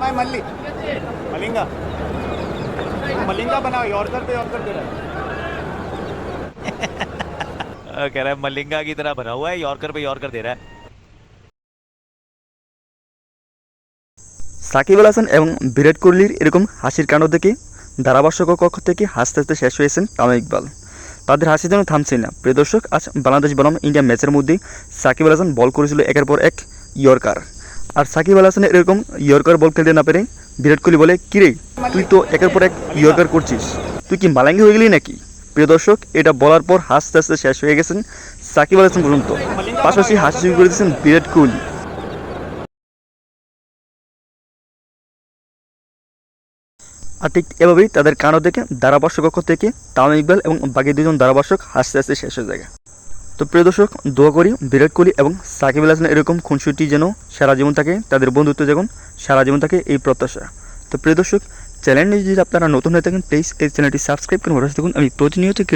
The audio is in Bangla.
माय मल्ली मलिंगा मलिंगा बनाओ यॉर्कर पे यॉर्कर दे रहा है अ, कह रहा है मलिंगा की तरह बना हुआ है यॉर्कर पे यॉर्कर दे रहा है সাকিব আল হাসান এবং বিরাট কোহলির এরকম হাসির কাণ্ড দেখে ধারাভাষ্যক কক্ষ থেকে হাসতে হাসতে শেষ হয়েছেন তামিম ইকবাল তাদের হাসি যেন থামছে না প্রিয় দর্শক আজ বাংলাদেশ বনাম ইন্ডিয়া ম্যাচের মধ্যে সাকিব আল হাসান বল করেছিল একের পর এক ইয়র্কার আর সাকিব আল হাসান এরকম ইয়র্কার বল খেলতে না পেরে বিরাট কোহলি বলে কিরে তুই তো একের পর এক ইয়র্কার করছিস। তুই কি মালাঙ্গি হয়ে গেলি নাকি? প্রিয় দর্শক, এটা বলার পর হাসতে হাসতে শেষ হয়ে গেছেন সাকিব আল হাসান পর্যন্ত। পাশাপাশি হাসি করে দিয়েছেন বিরাট কোহলি। আর ঠিক এভাবেই তাদের কানো দেখে ধারাভাষ্যক কক্ষ থেকে তামিম ইকবাল এবং বাকি দুজন ধারাভাষ্যক হাসতে হাসতে শেষ হয়ে যায়। তো প্রিয় দর্শক, দোয়া করি বিরাট কোহলি এবং সাকিব আল হাসানের এরকম খুনসুটি যেন সারা জীবন থাকে, তাদের বন্ধুত্ব যেমন সারা জীবন থাকে এই প্রত্যাশা। তো প্রিয় দর্শক চ্যানেলটি যদি আপনারা নতুন হয়ে থাকেন প্লিজ এই চ্যানেলটি সাবস্ক্রাইব করে পাশে আমি প্রতিনিয়ত